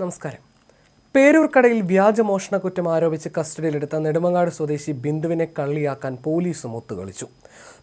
നമസ്കാരം. പേരൂർക്കടയിൽ വ്യാജമോഷണ കുറ്റം ആരോപിച്ച് കസ്റ്റഡിയിലെടുത്ത നെടുമങ്ങാട് സ്വദേശി ബിന്ദുവിനെ കള്ളിയാക്കാൻ പോലീസും ഒത്തുകളിച്ചു.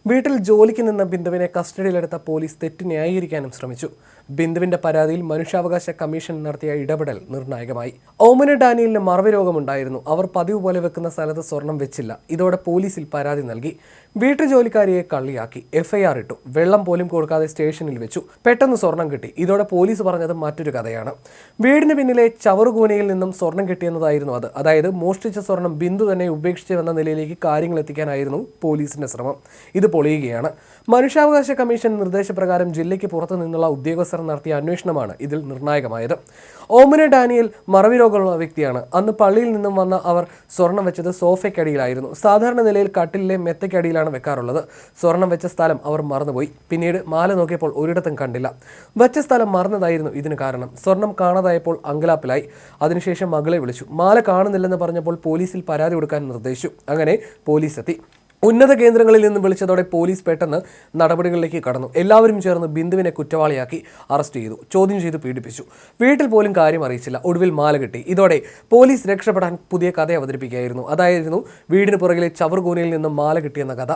വീട്ടിൽ ജോലിക്ക് നിന്ന ബിന്ദുവിനെ കസ്റ്റഡിയിലെടുത്ത പോലീസ് തെറ്റ് ന്യായീകരിക്കാനും ശ്രമിച്ചു. ബിന്ദുവിന്റെ പരാതിയിൽ മനുഷ്യാവകാശ കമ്മീഷൻ നടത്തിയ ഇടപെടൽ നിർണായകമായി. ഓമന ഡാനിയലിന് മറവി രോഗമുണ്ടായിരുന്നു. അവർ പതിവ് പോലെ വെക്കുന്ന സ്ഥലത്ത് സ്വർണം വെച്ചില്ല. ഇതോടെ പോലീസിൽ പരാതി നൽകി. വീട്ടുജോലിക്കാരിയെ കള്ളിയാക്കി. എഫ്ഐആർ ഇട്ടു. വെള്ളം പോലും കൊടുക്കാതെ സ്റ്റേഷനിൽ വെച്ചു. പെട്ടെന്ന് സ്വർണം കിട്ടി. ഇതോടെ പോലീസ് പറഞ്ഞത് മറ്റൊരു കഥയാണ്. വീടിന് പിന്നിലെ ചവറുകൂനയിൽ നിന്നും സ്വർണം കിട്ടിയെന്നതായിരുന്നു അത്. അതായത് മോഷ്ടിച്ച സ്വർണം ബിന്ദു തന്നെ ഉപേക്ഷിച്ചു വന്ന നിലയിലേക്ക് കാര്യങ്ങൾ എത്തിക്കാനായിരുന്നു പോലീസിന്റെ ശ്രമം. ഇത് പൊളിയുകയാണ്. മനുഷ്യാവകാശ കമ്മീഷൻ നിർദ്ദേശപ്രകാരം ജില്ലയ്ക്ക് പുറത്തു നിന്നുള്ള ഉദ്യോഗസ്ഥർ നടത്തിയ അന്വേഷണമാണ് ഇതിൽ നിർണായകമായത്. ഓമന ഡാനിയൽ മറവി രോഗമുള്ള വ്യക്തിയാണ്. അന്ന് പള്ളിയിൽ നിന്നും വന്ന അവർ സ്വർണം വെച്ചത് സോഫയ്ക്കടിയിലായിരുന്നു. സാധാരണ നിലയിൽ കട്ടിലിലെ മെത്തയ്ക്കടിയിലാണ് വെക്കാറുള്ളത്. സ്വർണം വെച്ച സ്ഥലം അവർ മറന്നുപോയി. പിന്നീട് മാല നോക്കിയപ്പോൾ ഒരിടത്തും കണ്ടില്ല. വെച്ച സ്ഥലം മറന്നതായിരുന്നു ഇതിന് കാരണം. സ്വർണം കാണാതായപ്പോൾ അങ്കലാപ്പിലായി. അതിനുശേഷം മകളെ വിളിച്ചു. മാല കാണുന്നില്ലെന്ന് പറഞ്ഞപ്പോൾ പോലീസിൽ പരാതി കൊടുക്കാൻ നിർദ്ദേശിച്ചു. അങ്ങനെ പോലീസ് എത്തി. ഉന്നത കേന്ദ്രങ്ങളിൽ നിന്ന് വിളിച്ചതോടെ പോലീസ് പെട്ടെന്ന് നടപടികളിലേക്ക് കടന്നു. എല്ലാവരും ചേർന്ന് ബിന്ദുവിനെ കുറ്റവാളിയാക്കി അറസ്റ്റ് ചെയ്തു. ചോദ്യം ചെയ്ത് പീഡിപ്പിച്ചു. വീട്ടിൽ പോലും കാര്യം അറിയിച്ചില്ല. ഒടുവിൽ മാല കിട്ടി. ഇതോടെ പോലീസ് രക്ഷപ്പെടാൻ പുതിയ കഥ അവതരിപ്പിക്കുകയായിരുന്നു. അതായിരുന്നു വീടിന് പുറകിലെ ചവർകൂനയിൽ നിന്നും മാല കിട്ടിയെന്ന കഥ.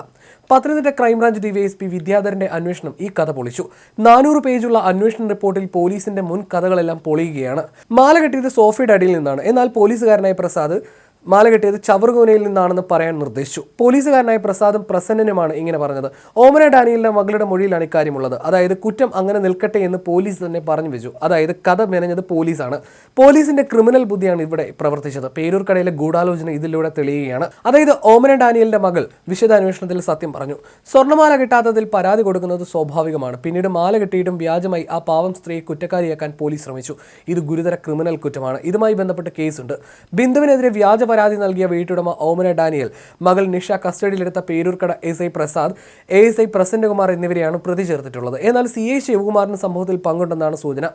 പത്തനംതിട്ട ക്രൈംബ്രാഞ്ച് ഡിവൈഎസ്പി വിദ്യാധരന്റെ അന്വേഷണം ഈ കഥ പൊളിച്ചു. നാനൂറ് പേജുള്ള അന്വേഷണ റിപ്പോർട്ടിൽ പോലീസിന്റെ മുൻ കഥകളെല്ലാം പൊളിയുകയാണ്. മാല കിട്ടിയത് സോഫിയുടെ അടിയിൽ നിന്നാണ്. എന്നാൽ പോലീസുകാരനായ പ്രസാദ് മാല കെട്ടിയത് ചവറുകോനയിൽ നിന്നാണെന്ന് പറയാൻ നിർദ്ദേശിച്ചു. പോലീസുകാരനായ പ്രസാദും പ്രസന്നനുമാണ് ഇങ്ങനെ പറഞ്ഞത്. ഓമന ഡാനിയലിന്റെ മകളുടെ മൊഴിയിലാണ് ഇക്കാര്യമുള്ളത്. അതായത് കുറ്റം അങ്ങനെ നിൽക്കട്ടെ എന്ന് പോലീസ് തന്നെ പറഞ്ഞു വെച്ചു. അതായത് കഥ മെനഞ്ഞത് പോലീസാണ്. പോലീസിന്റെ ക്രിമിനൽ ബുദ്ധിയാണ് ഇവിടെ പ്രവർത്തിച്ചത്. പേരൂർക്കടയിലെ ഗൂഢാലോചന ഇതിലൂടെ തെളിയുകയാണ്. അതായത് ഓമന ഡാനിയലിന്റെ മകൾ വിശദാന്വേഷണത്തിൽ സത്യം പറഞ്ഞു. സ്വർണമാല കിട്ടാത്തതിൽ പരാതി കൊടുക്കുന്നത് സ്വാഭാവികമാണ്. പിന്നീട് മാല കെട്ടിയിട്ടും വ്യാജമായി ആ പാവം സ്ത്രീയെ കുറ്റക്കാരിയാക്കാൻ പോലീസ് ശ്രമിച്ചു. ഇത് ഗുരുതര ക്രിമിനൽ കുറ്റമാണ്. ഇതുമായി ബന്ധപ്പെട്ട് കേസുണ്ട്. ബിന്ദുവിനെതിരെ വ്യാജ പരാതി നൽകിയ വീട്ടുടമ ഓമന ഡാനിയൽ മകൾ നിഷ കസ്റ്റഡിയിലെടുത്ത Peroorkada S I Prasad A S I Prasannakumar എന്നിവരെയാണ് പ്രതി ചേർത്തിട്ടുള്ളത്. എന്നാൽ സി ഐ ശിവകുമാറിന് സംഭവത്തിൽ പങ്കുണ്ടെന്നാണ് സൂചന.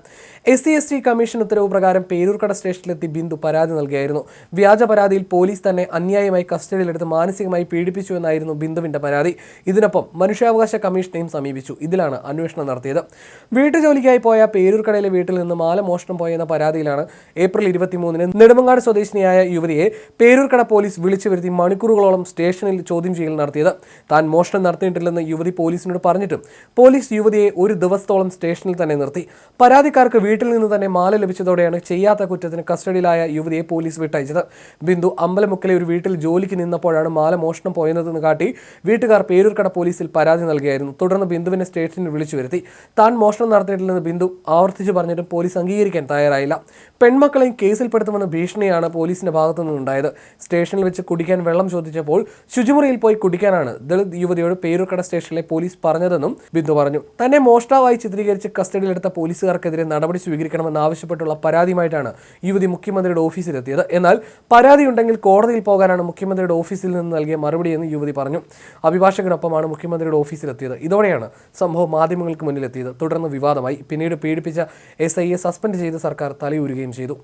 S C S T commission ഉത്തരവ് പ്രകാരം പേരൂർക്കട സ്റ്റേഷനിലെത്തി ബിന്ദു പരാതി നൽകിയായിരുന്നു. വ്യാജ പരാതിയിൽ പോലീസ് തന്നെ അന്യായമായി കസ്റ്റഡിയിലെടുത്ത് മാനസികമായി പീഡിപ്പിച്ചു എന്നായിരുന്നു ബിന്ദുവിന്റെ പരാതി. ഇതിനൊപ്പം മനുഷ്യാവകാശ കമ്മീഷനെയും സമീപിച്ചു. ഇതിലാണ് അന്വേഷണം നടത്തിയത്. വീട്ടുജോലിക്കായി പോയ പേരൂർക്കടയിലെ വീട്ടിൽ നിന്ന് മാല മോഷണം പോയെന്ന പരാതിയിലാണ് ഏപ്രിൽ ഇരുപത്തിമൂന്നിന് നെടുമങ്ങാട് സ്വദേശിനിയായ യുവതിയെ പേരൂർക്കട പോലീസ് വിളിച്ചു വരുത്തി മണിക്കൂറുകളോളം സ്റ്റേഷനിൽ ചോദ്യം ചെയ്യൽ നടത്തിയത്. താൻ മോഷണം നടത്തിയിട്ടില്ലെന്ന് യുവതി പോലീസിനോട് പറഞ്ഞിട്ടും പോലീസ് യുവതിയെ ഒരു ദിവസത്തോളം സ്റ്റേഷനിൽ തന്നെ നിർത്തി. പരാതിക്കാർക്ക് വീട്ടിൽ നിന്ന് തന്നെ മാല ലഭിച്ചതോടെയാണ് ചെയ്യാത്ത കുറ്റത്തിന് കസ്റ്റഡിയിലായ യുവതിയെ പോലീസ് വിട്ടയച്ചത്. ബിന്ദു അമ്പലമുക്കലെ ഒരു വീട്ടിൽ ജോലിക്ക് നിന്നപ്പോഴാണ് മാല മോഷണം പോയതെന്ന് കാട്ടി വീട്ടുകാർ പേരൂർക്കട പോലീസിൽ പരാതി നൽകിയായിരുന്നു. തുടർന്ന് ബിന്ദുവിനെ സ്റ്റേഷനിൽ വിളിച്ചു വരുത്തി. താൻ മോഷണം നടത്തിയിട്ടില്ലെന്ന് ബിന്ദു ആവർത്തിച്ചു പറഞ്ഞിട്ടും പോലീസ് അംഗീകരിക്കാൻ തയ്യാറായില്ല. പെൺമക്കളെയും കേസിൽപ്പെടുത്തുമെന്ന ഭീഷണിയാണ് പോലീസിന്റെ ഭാഗത്തു നിന്നുണ്ടായത് സ്റ്റേഷനിൽ വെച്ച് കുടിക്കാൻ വെള്ളം ചോദിച്ചപ്പോൾ ശുചിമുറിയിൽ പോയി കുടിക്കാനാണ് ദളിത് യുവതിയോട് പേരൂർക്കട സ്റ്റേഷനിലെ പോലീസ് പറഞ്ഞതെന്നും ബിന്ദു പറഞ്ഞു. തന്നെ മോഷ്ടാവായി ചിത്രീകരിച്ച് കസ്റ്റഡിയിലെടുത്ത പോലീസുകാർക്കെതിരെ നടപടി സ്വീകരിക്കണമെന്ന് ആവശ്യപ്പെട്ടുള്ള പരാതിയുമായിട്ടാണ് യുവതി മുഖ്യമന്ത്രിയുടെ ഓഫീസിലെത്തിയത്. എന്നാൽ പരാതി ഉണ്ടെങ്കിൽ കോടതിയിൽ പോകാനാണ് മുഖ്യമന്ത്രിയുടെ ഓഫീസിൽ നിന്ന് നൽകിയ മറുപടിയെന്ന് യുവതി പറഞ്ഞു. അഭിഭാഷകനൊപ്പമാണ് മുഖ്യമന്ത്രിയുടെ ഓഫീസിലെത്തിയത്. ഇതോടെയാണ് സംഭവം മാധ്യമങ്ങൾക്ക് മുന്നിലെത്തിയത്. തുടർന്ന് വിവാദമായി. പിന്നീട് പീഡിപ്പിച്ച എസ് ഐയെ സസ്പെൻഡ് ചെയ്ത് സർക്കാർ തലയൂരുകയും ചെയ്തു.